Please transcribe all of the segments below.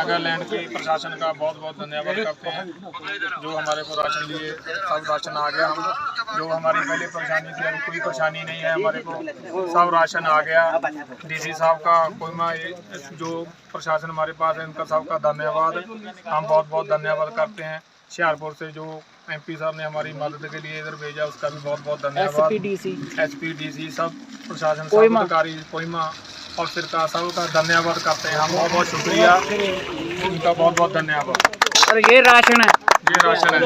नागालैंड के प्रशासन का बहुत बहुत धन्यवाद करते हैं जो हमारे को राशन दिए सब राशन आ गया जो हमारी पहले परेशानी थी अभी कोई परेशानी नहीं है हमारे को। सब राशन आ गया। डीसी साहब का कोई मा जो प्रशासन हमारे पास है उनका सबका धन्यवाद। हम बहुत बहुत धन्यवाद करते हैं। हुशियारपुर से जो एमपी साहब ने हमारी मदद के लिए इधर भेजा उसका भी बहुत बहुत धन्यवाद एसपीडीसी सब प्रशासन सब कोहिमा। अधिकारी कोहिमा और सरकार सबका धन्यवाद करते हैं हम बहुत बहुत शुक्रिया उनका बहुत बहुत धन्यवाद और ये राशन है ये राशन है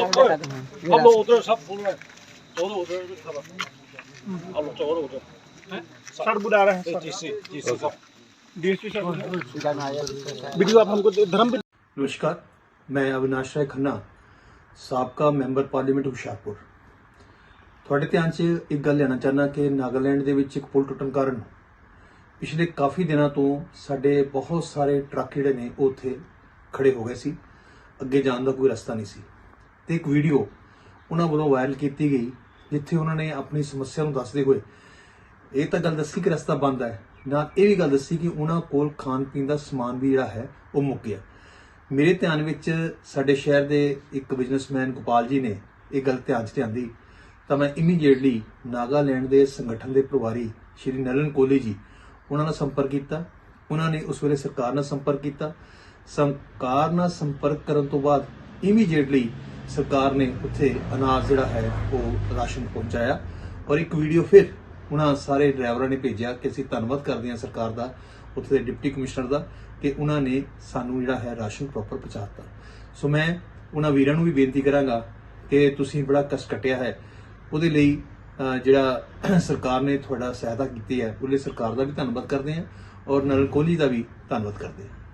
अब उधर सब फुल है उधर उधर सब अब तो और उधर सर बुला रहे हैं डीसी डीसी सब डीएसपी सर वीडियो आप हमको धर्म ਨਮਸਕਾਰ ਮੈਂ ਅਵਿਨਾਸ਼ ਰਾਏ ਖੰਨਾ ਸਾਬਕਾ ਮੈਂਬਰ ਪਾਰਲੀਮੈਂਟ ਹੁਸ਼ਿਆਰਪੁਰ ਤੁਹਾਡੇ ਧਿਆਨ 'ਚ ਇੱਕ ਗੱਲ ਲੈਣਾ ਚਾਹਨਾ ਕਿ ਨਾਗਾਲੈਂਡ ਦੇ ਵਿੱਚ ਇੱਕ ਪੁਲ ਟੁੱਟਣ ਕਾਰਨ ਪਿਛਲੇ ਕਾਫੀ ਦਿਨਾਂ ਤੋਂ ਸਾਡੇ ਬਹੁਤ ਸਾਰੇ ਟਰੱਕ ਜਿਹੜੇ ਨੇ, ਉਹ ਉੱਥੇ ਖੜੇ ਹੋ ਗਏ ਸੀ। ਅੱਗੇ ਜਾਣ ਦਾ ਕੋਈ ਰਸਤਾ ਨਹੀਂ ਸੀ। ਤੇ ਇੱਕ ਵੀਡੀਓ ਉਹਨਾਂ ਵੱਲੋਂ ਵਾਇਰਲ ਕੀਤੀ ਗਈ, ਜਿੱਥੇ ਉਹਨਾਂ ਨੇ ਆਪਣੀ ਸਮੱਸਿਆ ਨੂੰ ਦੱਸਦੇ ਹੋਏ ਇਹ ਤਾਂ ਗੱਲ ਦੱਸੀ ਕਿ ਰਸਤਾ ਬੰਦ ਹੈ। ਨਾਲ ਇਹ ਵੀ ਗੱਲ ਦੱਸੀ ਕਿ ਉਹਨਾਂ ਕੋਲ ਖਾਣ ਪੀਣ ਦਾ ਸਮਾਨ ਵੀ ਜਿਹੜਾ ਹੈ, ਉਹ ਮੁੱਕ ਗਿਆ। ਮੇਰੇ ਧਿਆਨ ਵਿੱਚ ਸਾਡੇ ਸ਼ਹਿਰ ਦੇ ਇੱਕ ਬਿਜ਼ਨਸਮੈਨ ਗੋਪਾਲ ਜੀ ਨੇ ਇਹ ਗੱਲ ਧਿਆਨ 'ਚ ਲਿਆਂਦੀ। ਤਾਂ ਮੈਂ ਇਮੀਡੀਏਟਲੀ ਨਾਗਾਲੈਂਡ ਦੇ ਸੰਗਠਨ ਦੇ ਪ੍ਰਭਾਰੀ ਸ਼੍ਰੀ ਨਰਨ ਕੋਹਲੀ ਜੀ ਉਹਨਾਂ ਨਾਲ ਸੰਪਰਕ ਕੀਤਾ, ਉਹਨਾਂ ਨੇ ਉਸ ਵੇਲੇ ਸਰਕਾਰ ਨਾਲ ਸੰਪਰਕ ਕੀਤਾ। ਸਰਕਾਰ ਨਾਲ ਸੰਪਰਕ ਕਰਨ ਤੋਂ ਬਾਅਦ ਇਮੀਡੀਏਟਲੀ ਸਰਕਾਰ ਨੇ ਉੱਥੇ ਅਨਾਜ ਜਿਹੜਾ ਹੈ ਉਹ ਰਾਸ਼ਨ ਪਹੁੰਚਾਇਆ ਔਰ ਇੱਕ ਵੀਡੀਓ ਫਿਰ ਉਹਨਾਂ ਸਾਰੇ ਡਰਾਈਵਰਾਂ ਨੇ ਭੇਜਿਆ ਕਿ ਅਸੀਂ ਧੰਨਵਾਦ ਕਰਦੇ ਹਾਂ ਸਰਕਾਰ ਦਾ, ਉੱਥੇ ਦੇ ਡਿਪਟੀ ਕਮਿਸ਼ਨਰ ਦਾ ਕਿ ਉਹਨਾਂ ਨੇ ਸਾਨੂੰ ਜਿਹੜਾ ਹੈ ਰਾਸ਼ਨ ਪ੍ਰੋਪਰ ਪਹੁੰਚਾਤਾ। ਸੋ ਮੈਂ ਉਹਨਾਂ ਵੀਰਾਂ ਨੂੰ ਵੀ ਬੇਨਤੀ ਕਰਾਂਗਾ ਕਿ ਤੁਸੀਂ ਬੜਾ ਕਸ਼ਟ ਕੱਟਿਆ ਹੈ। ਉਹਦੇ ਲਈ ਜਿਹੜਾ ਸਰਕਾਰ ਨੇ ਤੁਹਾਡਾ ਸਹਾਇਤਾ ਕੀਤੀ ਹੈ, ਉਹਦੇ ਲਈ ਸਰਕਾਰ ਦਾ ਵੀ ਧੰਨਵਾਦ ਕਰਦੇ ਹਾਂ ਔਰ ਨਰਨ ਕੋਹਲੀ ਦਾ ਵੀ ਧੰਨਵਾਦ ਕਰਦੇ ਹਾਂ।